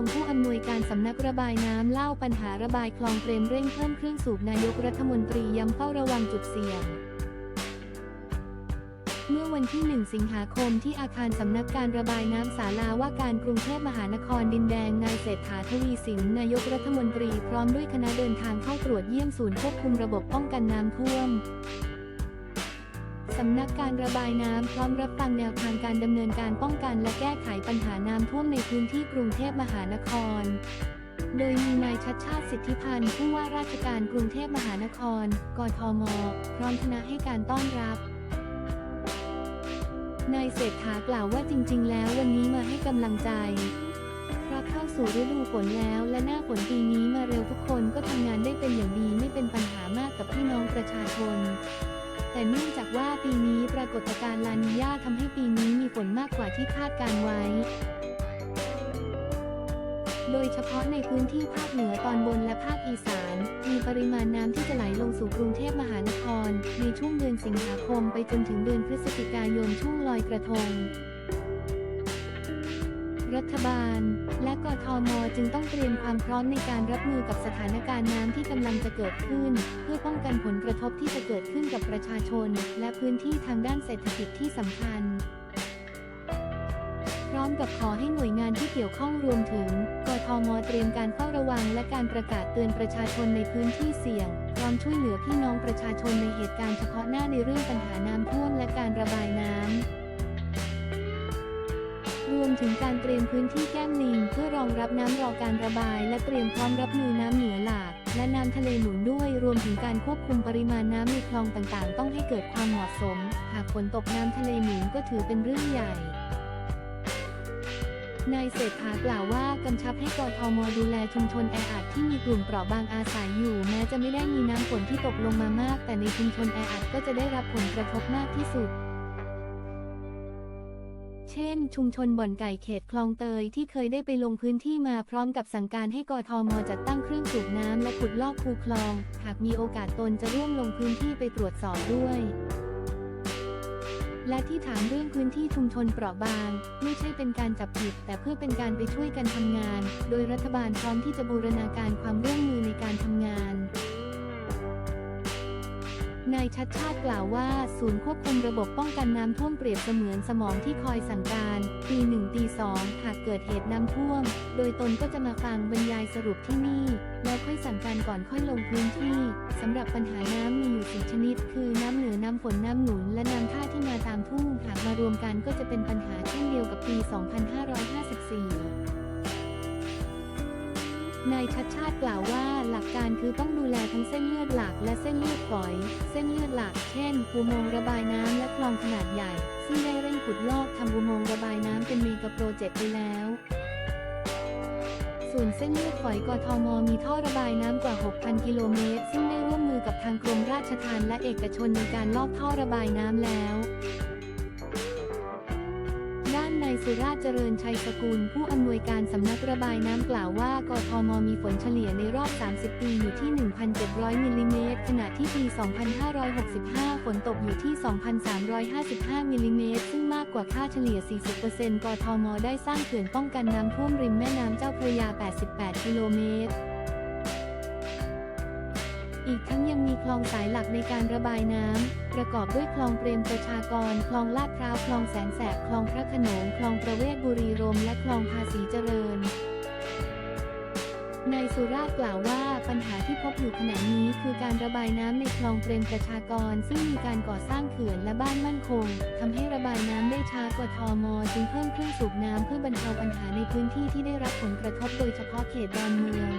วงผู้อำนวยการสำนักระบายน้ำเล่าปัญหาระบายคลองเตรมเร่งเพิ่มเครื่องสูบนายกรัฐมนตรีย้ำเฝ้าระวังจุดเสี่ยงเมื่อวันที่ 1 สิงหาคมที่อาคารสำนักการระบายน้ำศาลาว่าการกรุงเทพมหานครดินแดง นายเศรษฐาทวีสิน นายกรัฐมนตรีพร้อมด้วยคณะเดินทางเข้าตรวจเยี่ยมศูนย์ควบคุมระบบป้องกันน้ำท่วม สำนักการระบายน้ำพร้อมรับฟังแนวทางการดำเนินการป้องกันและแก้ไขปัญหาน้ำท่วมในพื้นที่กรุงเทพมหานคร โดยมีนายชัดชาติสิทธิพันธ์ผู้ว่าราชการกรุงเทพมหานคร กทม พร้อมคณะให้การต้อนรับนายเศรษฐากล่าวว่าจริง ๆ แล้ววันนี้มาให้กำลังใจเพราะเข้าสู่ฤดูฝนแล้วและหน้าฝนปีนี้มาเร็วทุกคนก็ทำงานได้เป็นอย่างดีไม่เป็นปัญหามากกับพี่น้องประชาชน แต่เนื่องจากว่าปีนี้ปรากฏการณ์ลานีญาทำให้ปีนี้มีฝนมากกว่าที่คาดการไว้ โดยเฉพาะในพื้นที่ภาคเหนือตอนบนและภาคอีสาน มีปริมาณน้ำที่จะไหลลงสู่กรุงเทพมหานคร ในช่วงเดือนสิงหาคมไปจนถึงเดือนพฤศจิกายนช่วงลอยกระทง รัฐบาล และกทมจึงต้องเตรียมความพร้อมในการรับมือกับสถานการณ์น้ำที่กำลังจะเกิดขึ้น เพื่อป้องกันผลกระทบที่จะเกิดขึ้นกับประชาชน และพื้นที่ทางด้านเศรษฐกิจที่สำคัญ พร้อมกับขอให้หน่วยงานที่เกี่ยวข้องรวมถึง กทมเตรียมการเฝ้าระวังและการประกาศเตือนประชาชนในพื้นที่เสี่ยงพร้อมช่วยเหลือพี่น้องประชาชนในเหตุการณ์เฉพาะหน้าในเรื่องปัญหาน้ำท่วมและการระบายน้ำ รวมถึงการเตรียมพื้นที่แก้มลิงเพื่อรองรับน้ำรอการระบาย และเตรียมพร้อมรับมือน้ำเหนือหลากและน้ำทะเลหนุนด้วยรวมถึงการควบคุมปริมาณน้ำในคลองต่างๆ ต้องให้เกิดความเหมาะสม หากฝนตกน้ำทะเลหนุนก็ถือเป็นเรื่องใหญ่นายเศรษฐากล่าวว่ากำชับให้กทมดูแลชุมชนแออัดที่มีกลุ่มเปราะบางอาศัยอยู่ แม้จะไม่ได้มีน้ำฝนที่ตกลงมามาก แต่ในชุมชนแออัดก็จะได้รับผลกระทบมากที่สุด เช่น ชุมชนบ่อนไก่เขตคลองเตยที่เคยได้ไปลงพื้นที่มาพร้อมกับสั่งการให้กทมจัดตั้งเครื่องสูบน้ำและขุดลอกคูคลอง หากมีโอกาสตนจะร่วมลงพื้นที่ไปตรวจสอบด้วย และที่ถามเรื่องพื้นที่ชุมชนเปราะบาง ไม่ใช่เป็นการจับผิด แต่เพื่อเป็นการไปช่วยกันทำงาน โดยรัฐบาลพร้อมที่จะบูรณาการความร่วมมือในการทำงาน นายชัดชาติกล่าวว่า ศูนย์ควบคุมระบบป้องกันน้ำท่วมเปรียบเสมือนสมองที่คอยสั่งการ ตีหนึ่งตีสองหากเกิดเหตุน้ำท่วม โดยตนก็จะมาฟังบรรยายสรุปที่นี่ แล้วค่อยสั่งการก่อนค่อยลงพื้นที่สำหรับปัญหาน้ำมีอยู่สี่ชนิด คือน้ำเหนือน้ำฝนน้ำหนุน และน้ำท่าที่มาตามทุ่งหากมารวมกันก็จะเป็นปัญหาเช่นเดียวกับปี 2554นายชัดชาติกล่าวว่า ลักการคือต้องดูแลทั้งเส้นเลือดหลักและเส้นเลือดฝอย เส้นเลือดหลัก เช่นอุโมงค์ระบายน้ำและคลองขนาดใหญ่ ซึ่งได้เร่งขุดลอกทำอุโมงค์ระบายน้ำเป็นเมกะโปรเจกต์ไปแล้ว ส่วนเส้นเลือดฝอยกทมมีท่อระบายน้ำกว่า 6,000 กิโลเมตร ซึ่งได้ร่วมมือกับทางกรมราชทัณฑ์และเอกชนในการลอกท่อระบายน้ำแล้ว ยสุราเจริญชัยสกุล ผู้อำนวยการสำนักระบายน้ำกล่าวว่ากทมมีฝนเฉลี่ยในรอบ 30 ปีอยู่ที่ 1,700 มิลลิเมตร ขณะที่ปี 2565 ฝนตกอยู่ที่ 2,355 มิลลิเมตร ซึ่งมากกว่าค่าเฉลี่ย 40%กทม ได้สร้างเขื่อนป้องกันน้ำท่วมริมแม่น้ำเจ้าพระยา 88 กิโลเมตร อีกทั้งยังมีคลองสายหลักในการระบายน้ำ ประกอบด้วยคลองเปรมประชากร คลองลาดพร้าว คลองแสนแสบ คลองพระขนง คลองประเวศบุรีรมย์และคลองภาษีเจริญนายสุราชกล่าวว่าปัญหาที่พบอยู่ขณะนี้คือการระบายน้ำในคลองเปรมประชากร ซึ่งมีการก่อสร้างเขื่อนและบ้านมั่นคงทำให้ระบายน้ำได้ช้ากว่าทอมอจึงเพิ่มเครื่องสูบน้ำเพื่อบรรเทาปัญหาในพื้นที่ที่ได้รับผลกระทบโดยเฉพาะเขตดอนเมือง